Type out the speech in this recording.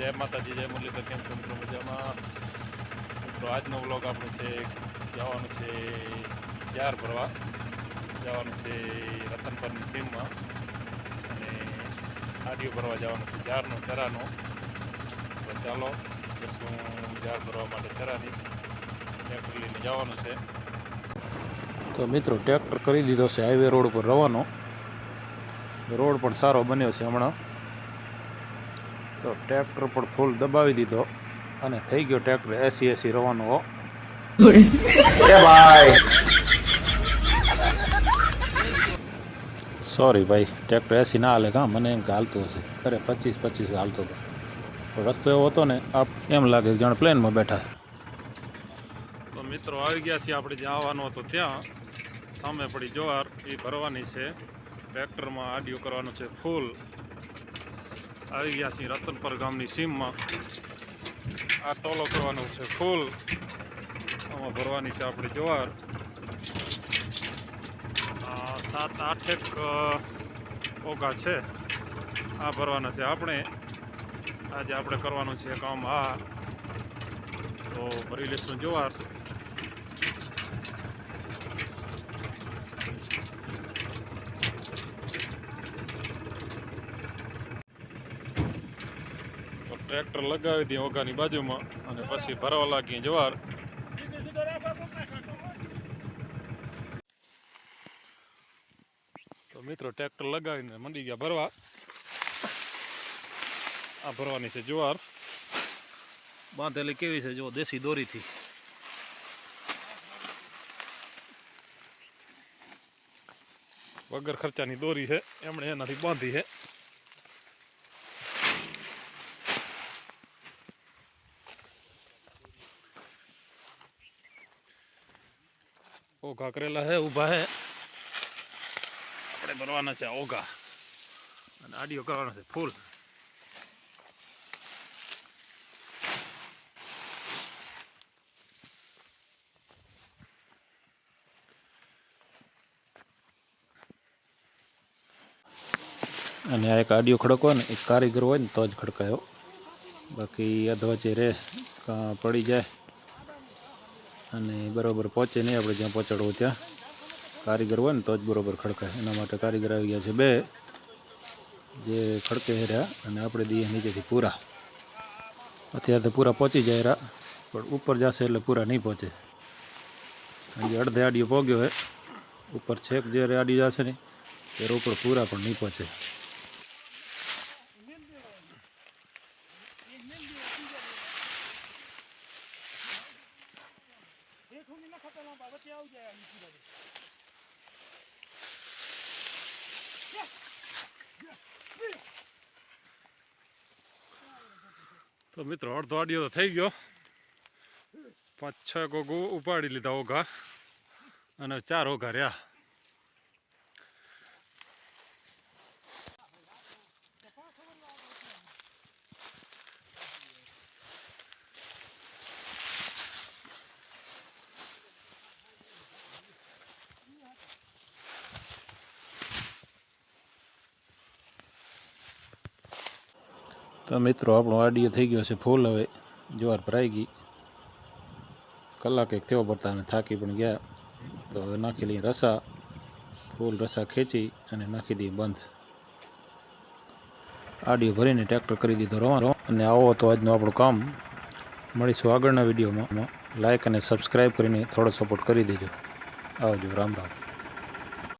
જય માતાજી, જય મુરલીધર કેમ છો મિત્રો? મજામાં? મિત્રો, આજનો વ્લોગ આપણો છે, જવાનું છે જાર ભરવા. જવાનું છે, રતનપરની સીમમાં. અને આડિયો ભરવા જવાનું છે જારનો ચરાનો. તો ચાલો, જશું જાર ભરવા માટે ચરાની. ટ્રેક્ટર લઈને જવાનું છે. તો મિત્રો, ટ્રેક્ટર કરી દીધો છે, હાઈવે રોડ ઉપર રવાનો. રોડ પણ સારો બન્યો છે હમણાં. તો ટ્રેક્ટર પર ફૂલ દબાવી દીધો અને થઈ ગયો ટ્રેક્ટર એસી એસી રવાનો. હો સોરી ભાઈ ટ્રેક્ટર એસી ના હાલે કા મને એમ કે હાલતું હશે. અરે પચીસ પચીસ હાલતો હતો. રસ્તો એવો હતો ને આપ એમ લાગે જાણે પ્લેનમાં બેઠા તો મિત્રો આવી ગયા છીએ આપણે જ્યાં આવવાનું હતું ત્યાં. સામે પડી જોવાર એ ભરવાની છે. ટ્રેક્ટરમાં આડિયો કરવાનું છે ફૂલ આવી ગયા છીએ રતનપર ગામની સીમમાં આ ટોલો કરવાનો છે ફૂલ આમાં ભરવાની છે આપણી જોવાર. સાત આઠેક ઓગા છે. આ ભરવાના છે આપણે. આજે આપણે કરવાનું છે કામ આ. તો ભરી લઈશું જુવાર. ટ્રેક્ટર લગાવી દઈએ ઓગાની બાજુમાં અને પછી ભરવા લાગીએ જવાર. તો મિત્રો, ટ્રેક્ટર લગાવીને મંડી ગયા ભરવા. આ ભરવાની છે જુવાર. બાંધેલી કેવી છે? જો, દેશી દોરીથી. વગર ખર્ચાની દોરી છે. એમણે એનાથી બાંધી છે. ઓઘા કરેલા છે ઊભા છે આપણે ભરવાના છે ઓઘા. અને આડિયો કરવાનો છે, ફૂલ. અને આ એક આડિયો ખડકો ને, એક કારીગર હોય ને, તો જ ખડકાયો. બાકી અધવચે રે પડી જાય. અને બરાબર પહોંચે નહીં આપણે જ્યાં પહોંચાડવું ત્યાં. કારીગર હોય ને તો જ બરોબર ખડકાય. એના માટે કારીગર આવી ગયા છે બે. જે ખડકે રહ્યા અને આપણે દઈએ નીચેથી પૂરા. અત્યારે તો પૂરા પહોંચી જાય રહ્યા, પણ ઉપર જશે એટલે પૂરા નહીં પહોંચે. હજી અડધે આડીઓ પોગ્યો હોય ઉપર છેક જે આડી જશે ને ત્યારે ઉપર પૂરા પણ નહીં પહોંચે. તો મિત્રો અડધો આડિયો તો થઈ ગયો પાંચ છ ગોગો ઉપાડી લીધા ઓઘા અને ચાર ઓઘા રહ્યા તો મિત્રો, આપણો આડિયો થઈ ગયો છે ફૂલ હવે. જુવાર ભરાઈ ગઈ. કલાક એક થયો પડતા અને થાકી પણ ગયા. તો હવે નાખી લઈએ રસા. ફૂલ રસા ખેંચી અને નાખી દઈએ બંધ. આડિયો ભરીને ટ્રેક્ટર કરી દીધો. રવા અને આવો તો આજનું આપણું કામ. મળીશું આગળના વિડીયોમાં. લાઇક અને સબસ્ક્રાઈબ કરીને થોડો સપોર્ટ કરી દેજો. આવજો, રામ રામ.